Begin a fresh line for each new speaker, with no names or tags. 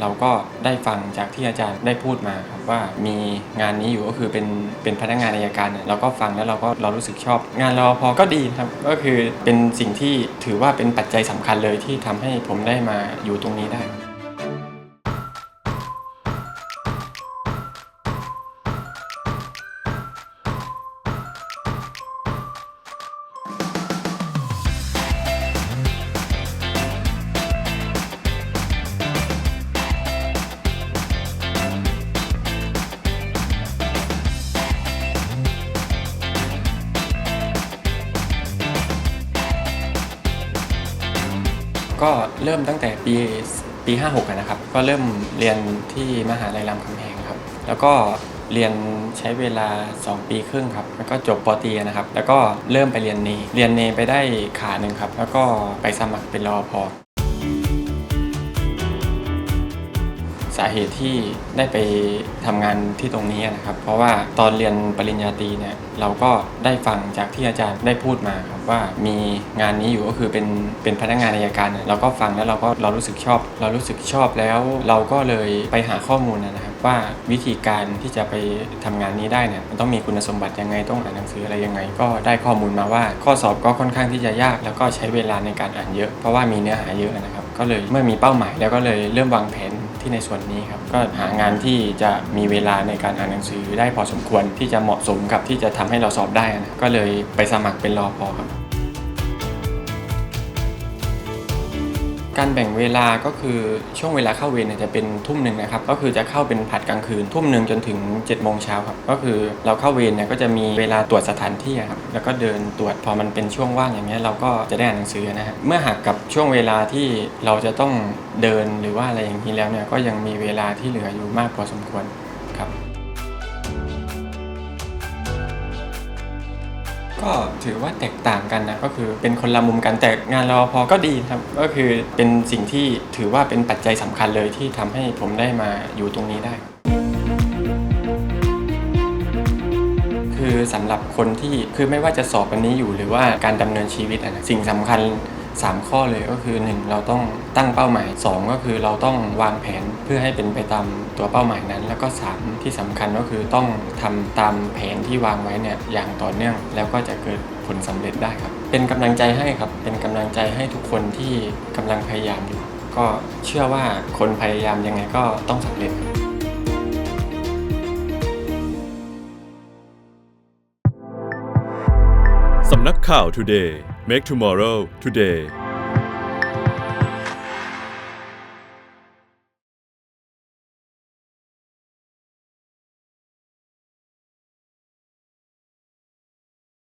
เราก็ได้ฟังจากที่อาจารย์ได้พูดมาครับว่ามีงานนี้อยู่ก็คือเป็นเป็นพนักงานอายการเนี่ยเราก็ฟังแล้วเราก็เรารู้สึกชอบ งานรอพอก็ดีครับก็คือเป็นสิ่งที่ถือว่าเป็นปัจจัยสำคัญเลยที่ทำให้ผมได้มาอยู่ตรงนี้ได้ ก็เริ่มตั้งแต่ปีปี 56นะครับ ก็เริ่มเรียนที่มหาลัยรามคำแหงครับ แล้วก็เรียนใช้เวลา 2 ปีครึ่งครับ แล้วก็จบปอตรีนะครับ แล้วก็เริ่มไปเรียนเนเรียนเนไปได้ขาหนึ่งครับ แล้วก็ไปสมัครเป็นรอพอ สาเหตุที่ได้ไปทำงานที่ตรงนี้นะครับ เพราะว่าตอนเรียนปริญญาตรีเนี่ยเราก็ได้ฟังจากที่อาจารย์ได้พูดมาครับว่ามีงานนี้อยู่ก็คือเป็นเป็นพนักงานอัยการเนี่ยเราก็ฟังแล้วเราก็เรารู้สึกชอบ เรารู้สึกชอบแล้วเราก็เลยไปหาข้อมูลนะครับ ว่าวิธีการที่จะไปทำงานนี้ได้เนี่ยมันต้องมีคุณสมบัติยังไงต้องอ่านหนังสืออะไรยังไง ก็ได้ข้อมูลมาว่า ข้อสอบก็ค่อนข้างที่จะยาก แล้วก็ใช้เวลาในการอ่านเยอะ เพราะว่ามีเนื้อหาเยอะนะครับ ก็เลยเมื่อมีเป้าหมายแล้วก็เลยเริ่มวางแผน ที่ในส่วนนี้ครับก็หางานที่จะมีเวลาในการอ่านหนังสือได้พอสมควรที่จะเหมาะสมกับที่จะทำให้เราสอบได้นะก็เลยไปสมัครเป็นรอพอครับ การแบ่งเวลาก็คือช่วงเวลาเข้าเวรเนี่ยจะเป็นทุ่มหนึ่งนะครับ ก็คือจะเข้าเป็นผัดกลางคืนทุ่มหนึ่งจนถึง7จ็ดโมงเช้าครับก็คือเราเข้าเวรเนี่ยก็จะมีเวลาตรวจสถานที่ครับแล้วก็เดินตรวจพอมันเป็นช่วงว่างอย่างเงี้ยเราก็จะได้อ่านหนังสือนะฮะเมื่อหักกับช่วงเวลาที่เราจะต้องเดินหรือว่าอะไรอย่างนี้แล้วเนี่ยก็ยังมีเวลาที่เหลืออยู่มากพอสมควรครับ ก็ถือว่าแตกต่างกันนะก็คือเป็นคนละมุมกันแต่งานรอพอก็ดีครับ ก็คือเป็นสิ่งที่ถือว่าเป็นปัจจัยสำคัญเลยที่ทำให้ผมได้มาอยู่ตรงนี้ได้ คือสำหรับคนที่คือไม่ว่าจะสอบวันนี้อยู่หรือว่าการดำเนินชีวิตอะนะสิ่งสำคัญ 3 ข้อเลยก็คือ 1 เราต้องตั้งเป้าหมาย 2 ก็คือเราต้องวางแผนเพื่อให้เป็นไปตามตัวเป้าหมายนั้น แล้วก็ 3 ที่สำคัญก็คือต้องทำตามแผนที่วางไว้เนี่ยอย่างต่อเนื่อง แล้วก็จะเกิดผลสำเร็จได้ครับ เป็นกำลังใจให้ครับ เป็นกำลังใจให้ทุกคนที่กำลังพยายามอยู่ก็เชื่อว่าคนพยายามยังไงก็ต้องสำเร็จ
สำนักข่าว Today Make Tomorrow Today